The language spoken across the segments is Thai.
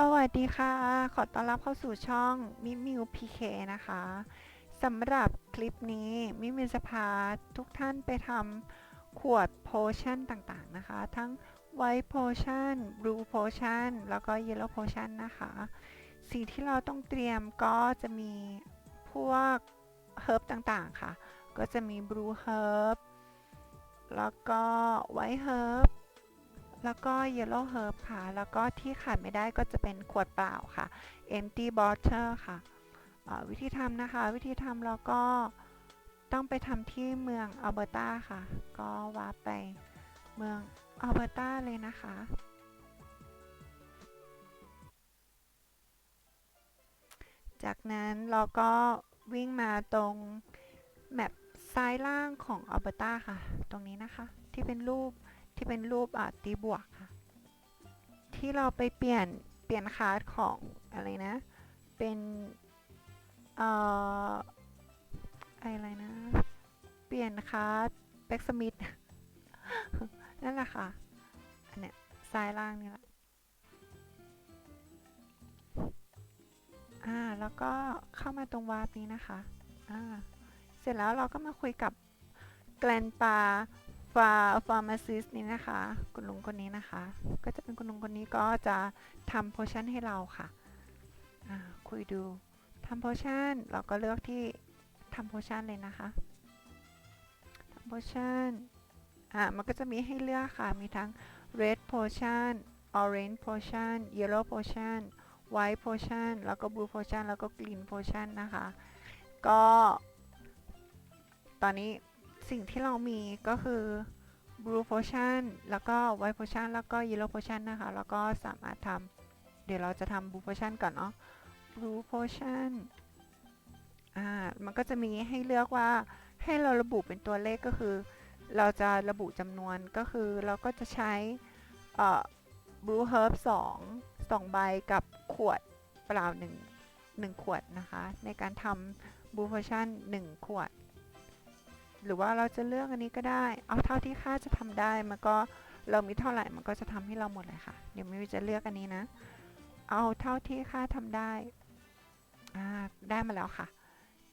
สวัสดีค่ะ ขอต้อนรับเข้าสู่ช่องมิมิวพีเคนะคะสำหรับคลิปนี้มิมิวจะพาทุกท่านไปทำขวดโพชั่นต่างๆนะคะ ทั้ง White Potion Blue Potion แล้วก็ Yellow Potion นะคะ สิ่งที่เราต้องเตรียมก็จะมีพวกเฮิร์บต่างๆค่ะ ก็จะมี Blue Herb แล้วก็ White Herb แล้วก็ Yellow Herb ค่ะ แล้วก็ที่ขาดไม่ได้ก็จะเป็นขวดเปล่าค่ะ Empty Bottle ค่ะวิธีทำนะคะ วิธีทำเราก็ต้องไปทำที่เมืองอัลเบอร์ตาค่ะ ก็วาไปเมืองอัลเบอร์ตาเลยนะคะ จากนั้นเราก็วิ่งมาตรงแมปซ้ายล่างของอัลเบอร์ตาค่ะ ตรงนี้นะคะที่เป็นรูป ที่เป็นรูปอะตีบวกค่ะ ที่เราไปเปลี่ยนเปลี่ยนคาร์ดของอะไรนะ เป็นเอ่ออะไรนะ เปลี่ยนคาร์ดแบ็กสมิธนั่นแหละค่ะ อันเนี้ยซ้ายล่างนี่แหละอ่าแล้วก็เข้ามาตรงวาร์ปนี้นะคะอ่าเสร็จแล้วเราก็มาคุยกับแกลนปา ฟาฟาร์มาซิสนี่นะคะ คุณลุงคนนี้นะคะ ก็จะเป็นคุณลุงคนนี้ก็จะทำโพชั่นให้เราค่ะ คุยดูทำโพชั่นเราก็เลือกที่ทำโพชั่นเลยนะคะทำโพชั่นอ่ามันก็จะมีให้เลือกค่ะ มีทั้ง red potion orange potion yellow potion white potion แล้วก็ blue potion แล้วก็ green potion นะคะ ก็ ตอนนี้ สิ่งที่เรามีก็คือ blue potion แล้วก็ white potion แล้วก็ yellow potion นะคะ แล้วก็สามารถทำเดี๋ยวเราจะทำ blue potion ก่อนเนาะ blue potion อ่า มันก็จะมีให้เลือกว่าให้เราระบุเป็นตัวเลขก็คือ เราจะระบุจำนวนก็คือเราก็จะใช้เอ่อ blue herb 2 2 ใบกับขวดเปล่า1 1ขวดนะคะ ในการทำ blue potion 1ขวด หรือว่าเราจะเลือกอันนี้ก็ได้ เอาเท่าที่ค่าจะทำได้มันก็เรามีเท่าไหร่มันก็จะทำให้เราหมดเลยค่ะ เดี๋ยวไม่จะเลือกอันนี้นะ เอาเท่าที่ค่าทำได้อ่าได้มาแล้วค่ะ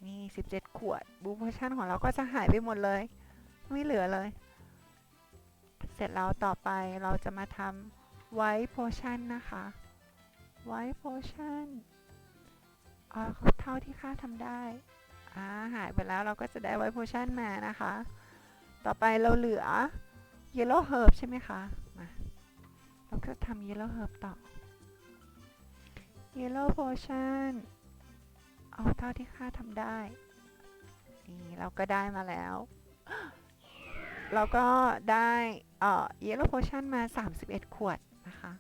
นี่ 17 ขวดบูโพชั่นของเราก็จะหายไปหมดเลย ไม่เหลือเลย เสร็จแล้วต่อไปเราจะมาทำไวท์โพชั่นนะคะไวท์โพชั่นเอาเท่าที่ค่าทำได้ อ่าหายไปแล้วเราก็จะได้ไวท์โพชั่นมานะคะ ต่อไปเราเหลือ Yellow Herb ใช่ไหมคะมาเราก็ทำ Yellow Herb ต่อ Yellow Potion เอาเท่าที่ค่าทำได้ นี่เราก็ได้มาแล้ว เราก็ได้เอ่อ Yellow Potion มา 31 ขวดนะคะ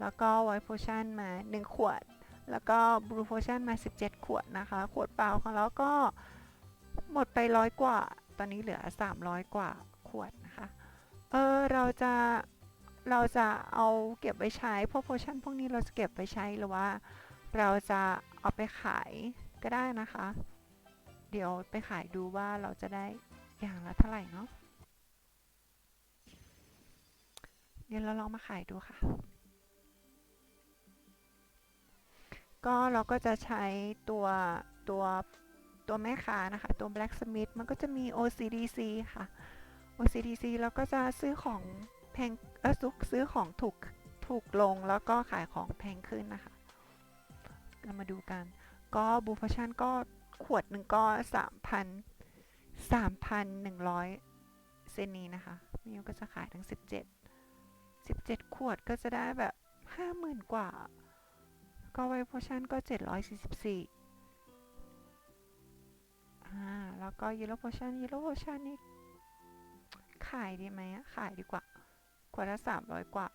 แล้วก็ White Potion มา 1 ขวด แล้วก็ Blue Potion มา 17 ขวดนะคะ ขวดเปล่าของเราก็หมดไปร้อยกว่า ตอนนี้เหลือ 300 กว่าขวดนะคะ เออเราจะเราจะเอาเก็บไว้ใช้พวกโพชั่นพวกนี้เราจะเก็บไว้ใช้หรือว่า เราจะเอาไปขายก็ได้นะคะ เดี๋ยวไปขายดูว่าเราจะได้อย่างละเท่าไหร่เนาะเดี๋ยวเราลองมาขายดูค่ะ ก็เราก็จะใช้ตัวตัวตัวแม่ค้านะคะ ตัว blacksmith มันก็จะมี OCDC ค่ะ OCDC แล้วก็จะซื้อของแพงเออซื้อซื้อของถูกถูกลงแล้วก็ขายของแพงขึ้นนะคะเรามาดูกัน ก็บูฟชั่นก็ขวดหนึ่งก็ 3,000 3,100 เซนนี้นะคะมิวก็จะขายทั้ง 17 17 ขวดก็จะได้แบบ 50,000 กว่า ก็ไวโพชันก็ 744อ่าแล้วก็ยูโรโพชันยูโรโพชันนี่ขายดีไหมขายดีกว่าขวดละ300 กว่า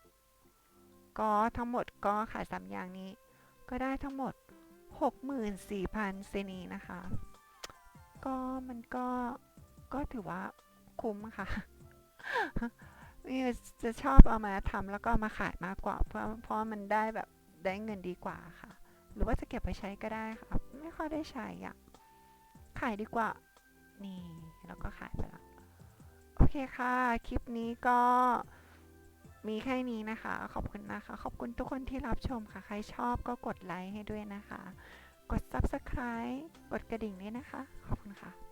ก็ทั้งหมดก็ขาย 3 อย่างนี้ ก็ได้ทั้งหมด 64,000เซนีนะคะ ก็มันก็ก็ถือว่าคุ้มค่ะนี่จะชอบเอามาทำแล้วก็มาขายมากกว่า เพราะเพราะมันได้แบบ ได้เงินดีกว่าค่ะ หรือว่าจะเก็บไปใช้ก็ได้ค่ะ ไม่ค่อยได้ใช้อะขายดีกว่า นี่ แล้วก็ขายไปละ โอเคค่ะ คลิปนี้ก็มีแค่นี้นะคะ ขอบคุณนะคะ ขอบคุณทุกคนที่รับชมค่ะ ใครชอบก็กดไลค์ให้ด้วยนะคะ กด subscribe กดกระดิ่งด้วยนะคะ ขอบคุณค่ะ